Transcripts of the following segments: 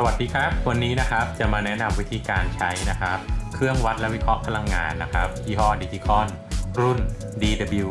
สวัสดีครับ วันนี้นะครับจะมาแนะนำวิธีการใช้นะครับ เครื่องวัดและวิเคราะห์พลังงานนะครับยี่ห้อดิจิคอนรุ่น DW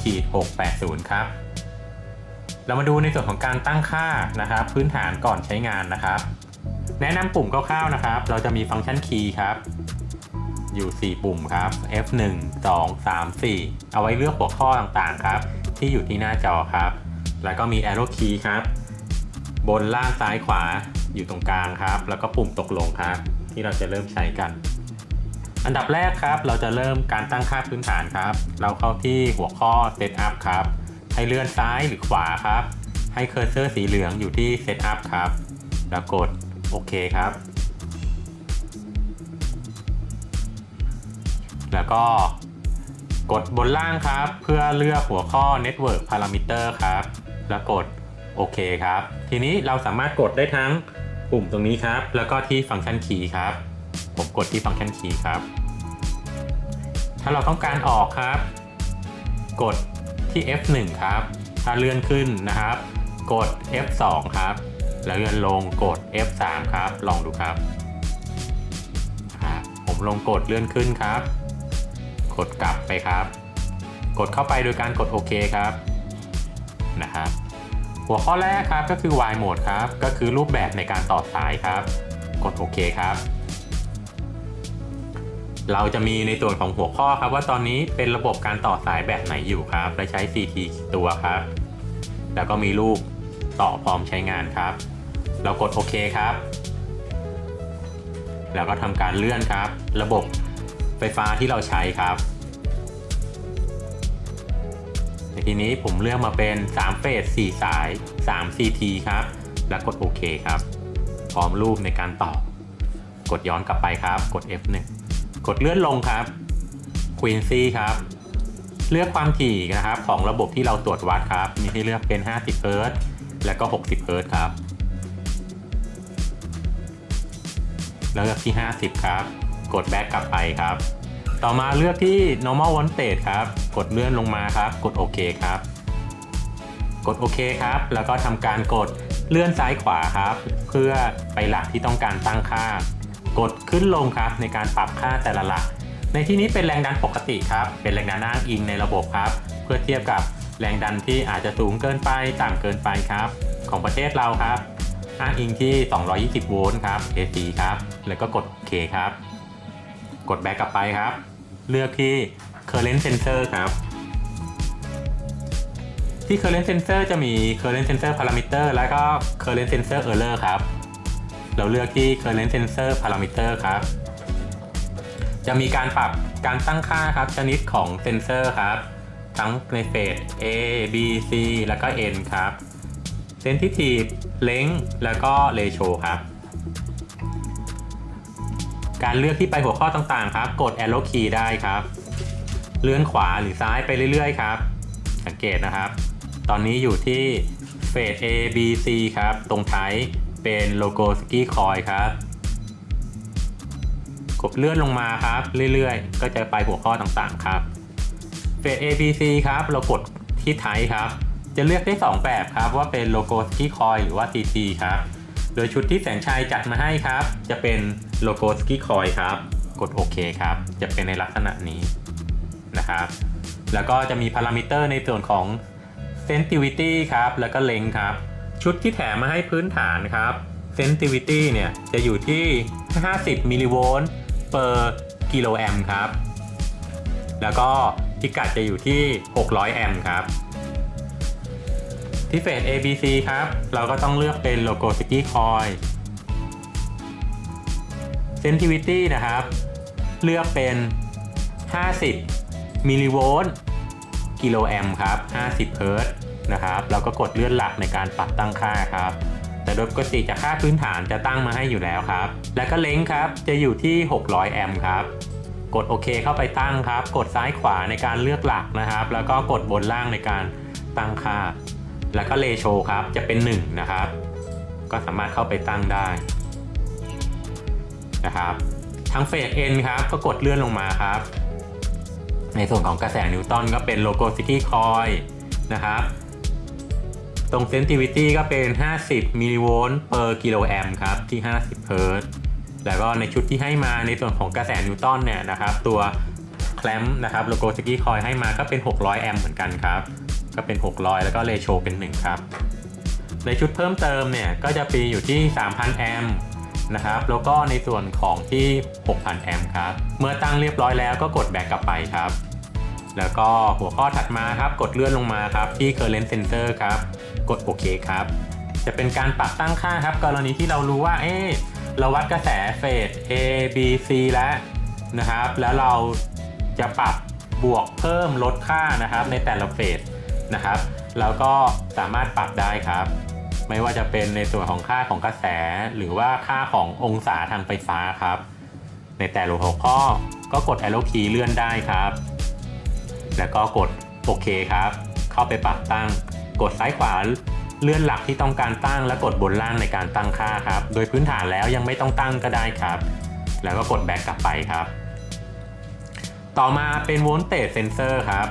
ขีด680 ครับ เรามาดูในส่วนของการตั้งค่านะครับ พื้นฐานก่อนใช้งานนะครับ แนะนำปุ่มคร่าวๆนะครับ เราจะมีฟังก์ชันคีย์ครับ อยู่ 4 ปุ่มครับ F1 2 3 4 เอาไว้เลือกหัวข้อต่างๆครับ ที่อยู่ที่หน้าจอครับ แล้วก็มี arrow key ครับ บนล่างซ้ายขวาอยู่ตรงกลางครับ แล้วก็ปุ่มตกลงครับ ที่เราจะเริ่มใช้กัน อันดับแรกครับ เราจะเริ่มการตั้งค่าพื้นฐานครับ เราเข้าที่หัวข้อ Setup ครับ ให้เลื่อนซ้ายหรือขวาครับ ให้เคอร์เซอร์สีเหลืองอยู่ที่ Setup ครับ แล้วกดโอเคครับ แล้วก็กดบนล่างครับ เพื่อเลือกหัวข้อ Network Parameter ครับ แล้วกด โอเคครับ ทีนี้เราสามารถกดได้ทั้งปุ่มตรงนี้ครับ แล้วก็ที่ฟังก์ชันคีย์ครับ ผมกดที่ฟังก์ชันคีย์ครับ ถ้าเราต้องการออกครับ กดที่ F1 ครับ ถ้าเลื่อนขึ้นนะครับ กด F2 ครับ แล้วเลื่อนลงกด F3 ครับ ลองดูครับผมลงกดเลื่อนขึ้นครับ กดกลับไปครับ กดเข้าไปโดยการกดโอเคครับนะครับ หัวข้อแรกครับก็คือ Y mode ครับก็คือรูปแบบในการต่อสายครับ กดโอเคครับ เราจะมีในส่วนของหัวข้อครับ ว่าตอนนี้เป็นระบบการต่อสายแบบไหนอยู่ครับ และใช้ CT ตัวครับ แล้วก็มีรูปต่อพร้อมใช้งานครับ เรากดโอเคครับ แล้วก็ทำการเลื่อนครับ ระบบไฟฟ้าที่เราใช้ครับ ทีนี้ผมเลือกมาเป็น 3 เฟส 4 สาย 3 CT ครับ แล้วกดโอเคครับ พร้อมรูปในการต่อ กดย้อนกลับไปครับ กด F1 กดเลื่อนลงครับ Quincy ครับ เลือกความถี่นะครับของระบบที่เราตรวจวัดครับ มีให้เลือกเป็น 50 เฮิรตและก็ 60 เฮิรตครับ เลือกที่ 50 ครับ กดแบ็กกลับไปครับ ต่อมาเลือกที่ normal voltage ครับ กดเลื่อนลงมาครับ กดโอเคครับ กดโอเคครับ แล้วก็ทำการกดเลื่อนซ้ายขวาครับ เพื่อไปหลักที่ต้องการตั้งค่า กดขึ้นลงครับ ในการปรับค่าแต่ละหลัก ในที่นี้เป็นแรงดันปกติครับ เป็นแรงดันอ้างอิงในระบบครับ เพื่อเทียบกับแรงดันที่อาจจะสูงเกินไปต่ำเกินไปครับ ของประเทศเราครับ อ้างอิงที่ 220 โวลต์ครับ AC ครับ แล้วก็กดโอเคครับ กดแบ็กกลับไปครับ เลือกที่ current sensor ครับ ที่ current sensor จะมี current sensor parameter แล้วก็ current sensor error ครับ เราเลือกที่ current sensor parameter ครับ จะมีการปรับการตั้งค่าครับชนิดของเซนเซอร์ครับทั้งในเฟส A B C แล้วก็ N ครับ sensitive length แล้วก็ ratio ครับ การเลือกที่ไปหัวข้อต่างๆครับ กด arrow key ได้ครับ เลื่อนขวาหรือซ้ายไปเรื่อยๆครับ สังเกตนะครับ ตอนนี้อยู่ที่เฟส A B C ครับ ตรงท้ายเป็นโลโก้สกี้คอยครับ กดเลื่อนลงมาครับ เรื่อยๆ ก็จะไปหัวข้อต่างๆครับเฟส A B C ครับ เรากดที่ไทครับ จะเลือกได้ 2 แบบครับว่าเป็นโลโก้สกี้คอยหรือว่า CT ครับ โดยชุดที่แสนชัยจัดมาให้ครับ จะเป็นโลโก้สกี้คอยครับ กดโอเคครับ จะเป็นในลักษณะนี้นะครับ แล้วก็จะมีพารามิเตอร์ในส่วนของ sensitivity ครับ แล้วก็ length ครับ ชุดที่แถมมาให้พื้นฐานครับ sensitivity เนี่ยจะอยู่ที่ 50 มิลลิโวลต์ per กิโลแอมครับ แล้วก็พิกัดจะอยู่ที่ 600 แอมครับ ที่เฟส ABC ครับ เราก็ต้องเลือกเป็นโลโก้สกี้คอย sensitivity นะครับ เลือกเป็น 50 มิลลิโวลต์กิโลแอมครับ 50 เฮิร์ต์นะครับ เราก็กดเลื่อนหลักในการปรับตั้งค่าครับ แต่โดยปกติจากค่าพื้นฐานจะตั้งมาให้อยู่แล้วครับ และก็เล้งครับ จะอยู่ที่ 600 แอมครับ กดโอเคเข้าไปตั้งครับ กดซ้ายขวาในการเลือกหลักนะครับ แล้วก็กดบนล่างในการตั้งค่า แล้วก็เลโชครับจะเป็น 1 นะครับ ก็สามารถเข้าไปตั้งได้นะครับทั้งเฟส N ครับก็กดเลื่อนลงมาครับ ในส่วนของกระแสนิวตันก็เป็นโลโก้ซิตี้คอยนะครับ ตรง sensitivity ก็เป็น 50 มิลลิโวลต์ per กิโลแอมครับ ที่ 50 เฮิร์ตแล้วก็ในชุดที่ให้มาในส่วนของกระแสนิวตันเนี่ยนะครับ ตัวแคลมนะครับโลโก้สกี้คอยให้มาก็เป็น 600 แอมป์เหมือนกันครับ ก็เป็น 600 แล้วก็เรโชเป็น 1 ครับ ในชุดเพิ่มเติมเนี่ย ก็จะปีอยู่ที่ 3,000 แอมป์นะครับ แล้วก็ในส่วนของที่ 6,000 แอมป์ครับ เมื่อตั้งเรียบร้อยแล้วก็กดแบกกลับไปครับ แล้วก็หัวข้อถัดมาครับ กดเลื่อนลงมาครับ ที่ current sensor ครับ กดโอเคครับ จะเป็นการปรับตั้งค่าครับ กรณีที่เรารู้ว่า เอ๊ะเราวัดกระแสเฟส A B C แล้วนะครับ แล้วเราจะปรับบวกเพิ่มลดค่านะครับในแต่ละเฟส นะครับ แล้วก็สามารถปรับได้ครับ ไม่ว่าจะเป็นในส่วนของค่าของกระแส หรือว่าค่าขององศาทางไฟฟ้าครับ ในแต่ละหัวข้อก็กด arrow key เลื่อนได้ครับ แล้วก็กดโอเคครับ เข้าไปปรับตั้ง กดซ้ายขวาเลื่อนหลักที่ต้องการตั้ง และกดบนล่างในการตั้งค่าครับ โดยพื้นฐานแล้วยังไม่ต้องตั้งก็ได้ครับ แล้วก็กดแบ็กกลับไปครับ ต่อมาเป็นโวลต์เตจเซนเซอร์ครับ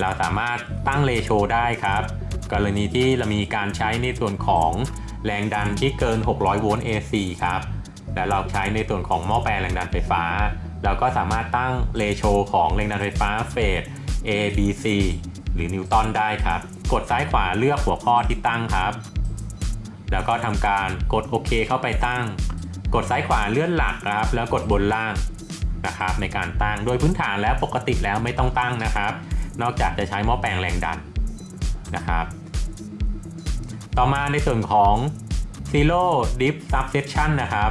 เราสามารถตั้งเรโชได้ครับ กรณีที่เรามีการใช้ในส่วนของแรงดันที่เกิน 600 โวลต์ AC ครับ และเราใช้ในส่วนของหม้อแปลงแรงดันไฟฟ้า เราก็สามารถตั้งเรโชของแรงดันไฟฟ้าเฟส A B C หรือนิวตันได้ครับ กดซ้ายขวาเลือกหัวข้อที่ตั้งครับ แล้วก็ทำการกดโอเคเข้าไปตั้ง กดซ้ายขวาเลื่อนหลักครับ แล้วกดบนล่างนะครับในการตั้ง โดยพื้นฐานแล้วปกติแล้วไม่ต้องตั้งนะครับ นอกจากจะใช้หม้อแปลงแรงดันนะครับ ต่อมาในส่วนของ Zero Dip Subsection นะครับ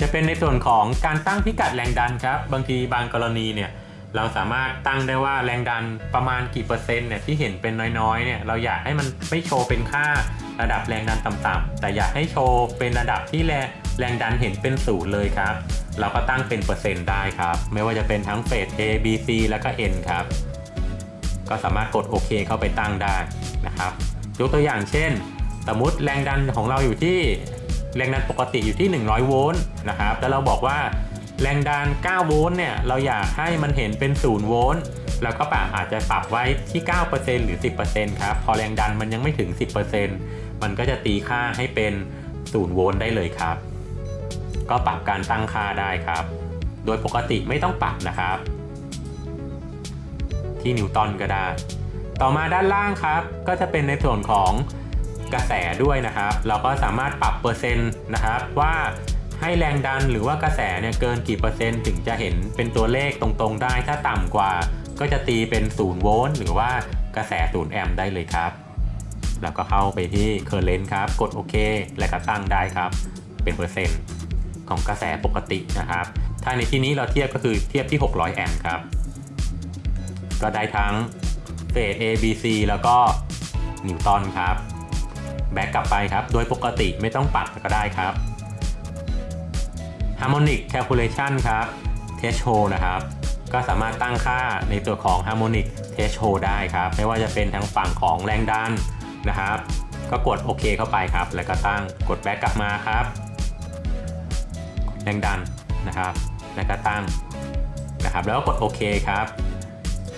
จะเป็นในส่วนของการตั้งพิกัดแรงดันครับ บางทีบางกรณีเนี่ยเราสามารถตั้งได้ว่าแรงดันประมาณกี่เปอร์เซ็นต์เนี่ยที่เห็นเป็นน้อยๆเนี่ยเราอยากให้มันไม่โชว์เป็นค่าระดับแรงดันต่ำๆแต่อยากให้โชว์เป็นระดับที่แรง แรงดันเห็นเป็นศูนย์เลยครับ เราก็ตั้งเป็นเปอร์เซ็นต์ได้ครับ ไม่ว่าจะเป็นทั้งเฟส A B C แล้วก็ N ครับ ก็สามารถกดโอเคเข้าไปตั้งได้นะครับ ยกตัวอย่างเช่น สมมติแรงดันของเราอยู่ที่แรงดันปกติอยู่ที่ 100 โวลต์นะครับ แล้วเราบอกว่าแรงดัน 9 โวลต์เนี่ย เราอยากให้มันเห็นเป็น 0 โวลต์ แล้วก็ปรับอาจจะปรับไว้ที่ 9%หรือ 10%ครับ พอแรงดันมันยังไม่ถึง 10%มันก็จะตีค่าให้เป็น 0 โวลต์ได้เลยครับ ก็ปรับการตั้งค่าได้ครับ โดยปกติไม่ต้องปรับนะครับ ที่นิวตันก็ได้ ต่อมาด้านล่างครับ ก็จะเป็นในส่วนของกระแสด้วยนะครับ เราก็สามารถปรับเปอร์เซ็นต์นะครับว่าให้แรงดันหรือว่ากระแสเนี่ยเกินกี่เปอร์เซ็นต์ถึงจะเห็นเป็นตัวเลขตรงๆ ได้ ถ้าต่ำกว่าก็จะตีเป็น0โวลต์หรือว่ากระแส0แอมป์ได้เลยครับ แล้วก็เข้าไปที่ current ครับ กดโอเค และก็ตั้งได้ครับ เป็นเปอร์เซ็นต์ ของกระแสปกตินะครับ ถ้าในที่นี้เราเทียบก็คือเทียบที่ 600 แอมป์ครับ ก็ได้ทั้งเฟส A B C แล้วก็นิวตันครับ แบ็กกลับไปครับ โดยปกติไม่ต้องปรับก็ได้ครับ Harmonic Calculation ครับ Threshold นะครับ ก็สามารถตั้งค่าในตัวของ Harmonic Threshold ได้ครับ ไม่ว่าจะเป็นทั้งฝั่งของแรงดันนะครับ ก็กดโอเคเข้าไปครับ แล้วก็ตั้งกดแบ็กกลับมาครับ แรงดันนะครับแล้วก็ตั้งนะครับแล้วก็กดโอเคครับ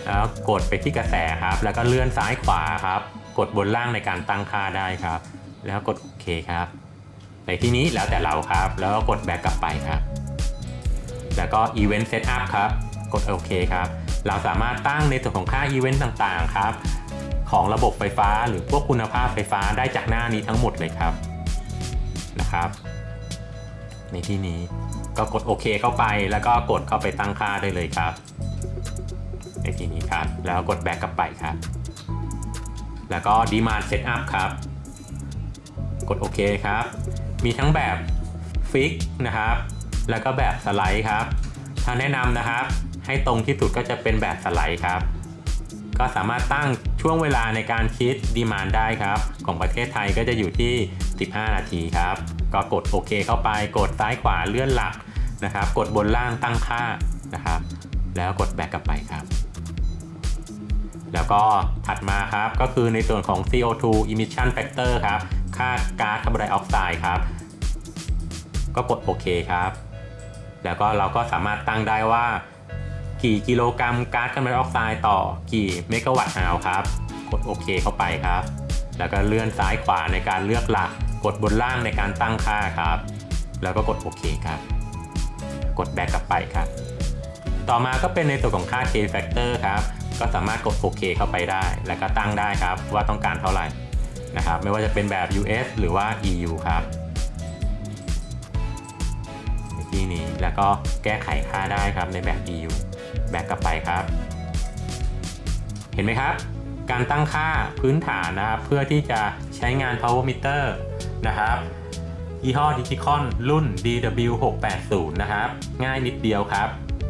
แล้วกดไปที่กระแสครับ แล้วก็เลื่อนซ้ายขวาครับ กดบนล่างในการตั้งค่าได้ครับ แล้วกดโอเคครับ ในที่นี้แล้วแต่เราครับ แล้วก็กดแบ็กกลับไปครับ แล้วก็ Event Setup ครับ กดโอเคครับ เราสามารถตั้งในส่วนของค่า Event ต่างๆครับ ของระบบไฟฟ้าหรือพวกคุณภาพไฟฟ้าได้จากหน้านี้ทั้งหมดเลยครับนะครับ ในที่นี้ก็กดโอเคเข้าไปแล้วก็กดเข้าไปตั้งค่าได้เลยครับ ในที่นี้ครับ แล้วกดแบ็กกลับไปครับ แล้วก็ Demand Setup ครับ กดโอเคครับ มีทั้งแบบฟิกนะครับ แล้วก็แบบสไลด์ครับ ถ้าแนะนำนะครับ ให้ตรงที่สุดก็จะเป็นแบบสไลด์ครับ ก็สามารถตั้งช่วงเวลาในการคิดดีมานได้ครับ ของประเทศไทยก็จะอยู่ที่ 15 นาทีครับ ก็กดโอเคเข้าไปกดซ้ายขวาเลื่อนหลักนะครับ กดบนล่างตั้งค่านะครับ แล้วกดแบ็กกลับไปครับ แล้วก็ถัดมาครับก็คือในส่วนของ CO2 emission factor ครับ ค่าก๊าซคาร์บอนไดออกไซด์ครับ ก็กดโอเคครับ แล้วก็เราก็สามารถตั้งได้ว่า กี่กิโลกรัมก๊าซคาร์บอนไดออกไซด์ต่อกี่เมกะวัตต์อาวครับ กดโอเคเข้าไปครับ แล้วก็เลื่อนซ้ายขวาในการเลือกหลัก กดบนล่างในการตั้งค่าครับ แล้วก็กดโอเคครับ กดแบ็กกลับไปครับ ต่อมาก็เป็นในส่วนของค่า K factor ครับ ก็สามารถกดโอเคเข้าไปได้ แล้วก็ตั้งได้ครับว่าต้องการเท่าไหร่นะครับ ไม่ว่าจะเป็นแบบ US หรือว่า EU ครับที่นี้แล้วก็แก้ไขค่าได้ครับในแบบ EU แบ็กกลับไปครับ เห็นไหมครับ การตั้งค่าพื้นฐานนะครับเพื่อที่จะใช้งาน power meter นะครับยี่ห้อดิจิคอนรุ่น DW680 นะครับ ง่ายนิดเดียวครับ